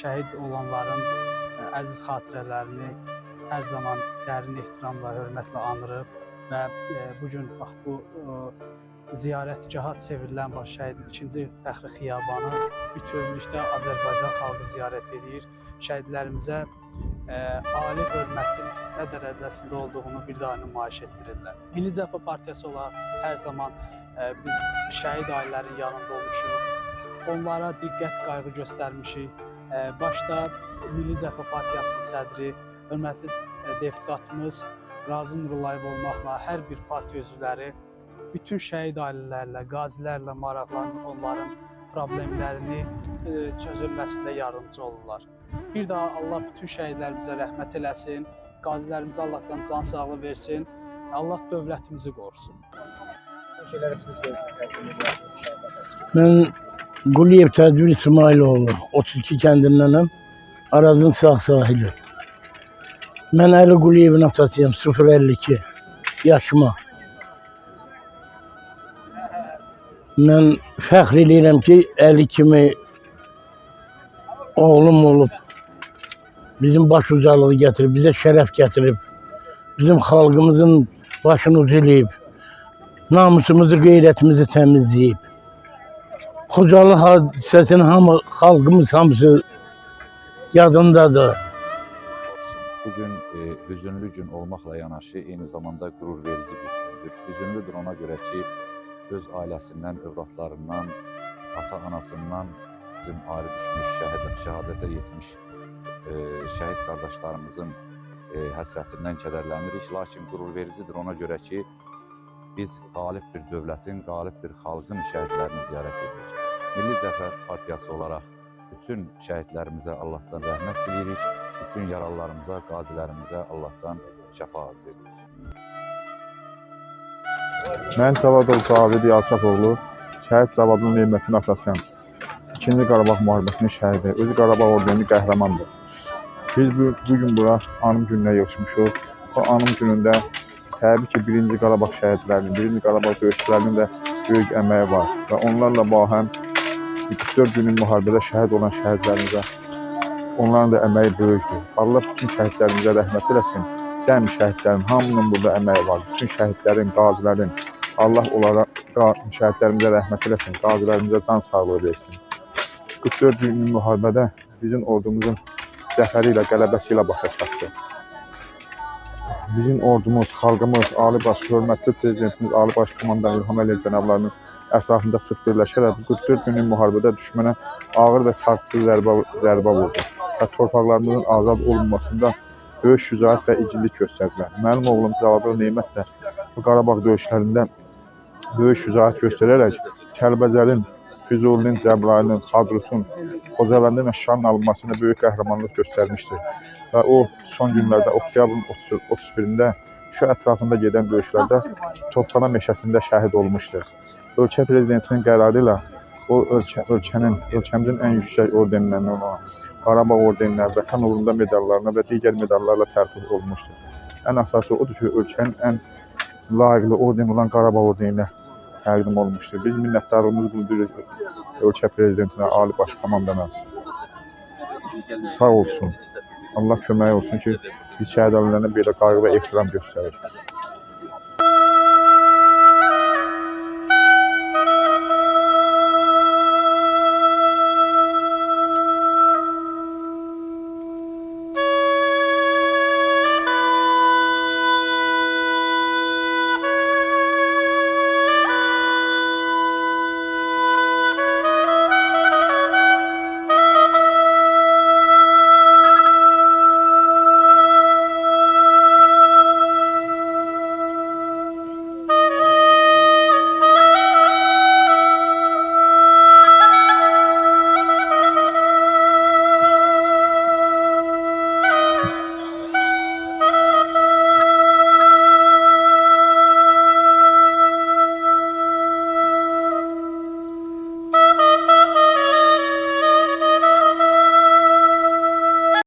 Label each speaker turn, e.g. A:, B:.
A: şəhid olanların ə, əziz xatirələrini hər zaman dərin ehtiramla, hörmətlə anırıq və ə, bu gün bax bu ə, ziyarətgaha çevrilən baş şəhidin ikinci fəxri xiyabanı bütövlükdə Azərbaycan xalqı ziyarət edir. Şəhidlərimizə ə, ali hörmətin nə dərəcəsində olduğunu bir daha nümayiş etdirirlər. Milli Cəbhə Partiyası olaraq hər zaman ə, biz şəhid ailələrin yanında olmuşuq. Onlara diqqət, qayğı göstərmişik. Başda Milli Cəbhə Partiyasının sədri, hörmətli ə, deputatımız Razı Nurulayev olmaqla hər bir partiya üzvləri bütün şəhid ailələrlə, qazilərlə maraqlanıb onların problemlərini ə, çözülməsində yardımcı olurlar. Bir daha Allah bütün şəhidlərimizə rəhmət eləsin. Qazilərimizə Allahdan can sağlığı versin. Allah dövlətimizi qorusun.
B: Ben Guliyev Tedbir İsmailoğlu. 32 kendimdenim. Arazın sağ sahili. Ben Ali Guliyev'in atasıyım. 052. Yaşıma. Ben fəxr eləyirəm ki, Əli kimi oğlum olub. Bizim baş ucalığı gətirib, bizə şərəf gətirib. Bizim xalqımızın başını uciləyib. Namusumuzu, qeyrətimizi təmizləyib. Xocalı hadisəsinin hamı, xalqımız hamısı yadındadır.
C: Bugün e, hüzünlü gün olmaqla yanaşı eyni zamanda qürur verici bir gündür. Hüzünlüdür ona görə ki, öz ailəsindən, övladlarından, ata-anasından bizim ayrı düşmüş, şəhadət, şəhadətə yetmiş e, şəhid qardaşlarımızın e, həsrətindən kədərlənirik. Lakin qürur vericidir ona görə ki, biz qalib bir dövlətin, qalib bir xalqın şəhidlərini ziyarət edirik. Milli Cəbhə Partiyası olaraq bütün şəhidlərimizə Allahdan rəhmət diləyirik. Bütün yaralılarımıza, qazilərimizə Allahdan şəfa arz edirik.
D: Mən Cavadov Cavid Yasrafoğlu, şəhid Cavadın Neymətin atasıyam. İkinci Qarabağ müharibəsinin şəhidi, özü Qarabağ ordusunun qəhrəmandır. Biz bu, bu gün bura anım gününə yığışmışıq. O anım günündə təbii ki, birinci Qarabağ şəhidlərinin, birinci Qarabağ döyüşçülərinin də böyük əməyi var və onlarla bahəm 44 günlük müharibədə şəhid olan şəhidlərimizə onların da əməyi böyükdür. Allah bütün şəhidlərimizə rəhmət eləsin. Cəmi şəhidlərin hamının burada əməyi var. Bütün şəhidlərin, qazilərin Allah onlara şəhidlərimizə rəhmət eləsin. Qazilərimizə can sağlığı versin. 44 günlük müharibədə bizim ordumuzun zəfəri ilə, qələbəsi ilə başa çatdı. Bizim ordumuz, xalqımız, Ali Baş hörmətli prezidentimiz Ali Baş komandan İlham Əliyev cənablarının ətrafında sıx birləşərək bu 44 günlük müharibədə düşmənə ağır və sarsıcı zərbə, zərbə vurdu və torpaqlarımızın azad olunmasında böyük şücaət və igidlik göstərdilər. Mənim oğlum Cavabir Neymət də bu Qarabağ döyüşlərində böyük şücaət göstərərək Kəlbəcərin, Füzulinin, Cəbrayılın, Xadrutun, Xocavəndin və Şuşanın alınmasında böyük qəhrəmanlıq göstərmişdir. Və o son günlərdə oktyabrın 30 31-də şu ətrafında gedən döyüşlərdə Topxana meşəsində şəhid olmuşdur. Ölkə prezidentinin qərarı ilə o ölkə, ölkənin, ölkəmizin ən yüksək ordenlərindən olan Qarabağ ordenləri, Vətən uğrunda medallarına və digər medallarla tərtib olunmuşdur. Ən əsası odur ki, ölkənin ən layiqli orden olan Qarabağ ordeninə təqdim olmuşdur. Biz minnətdarlığımızı bildiririk ölkə prezidentinə, Ali Baş komandana. Sağ olsun. Allah köməyi olsun ki, biz şəhid ailələrine belə qayğı və ehtiram göstərir.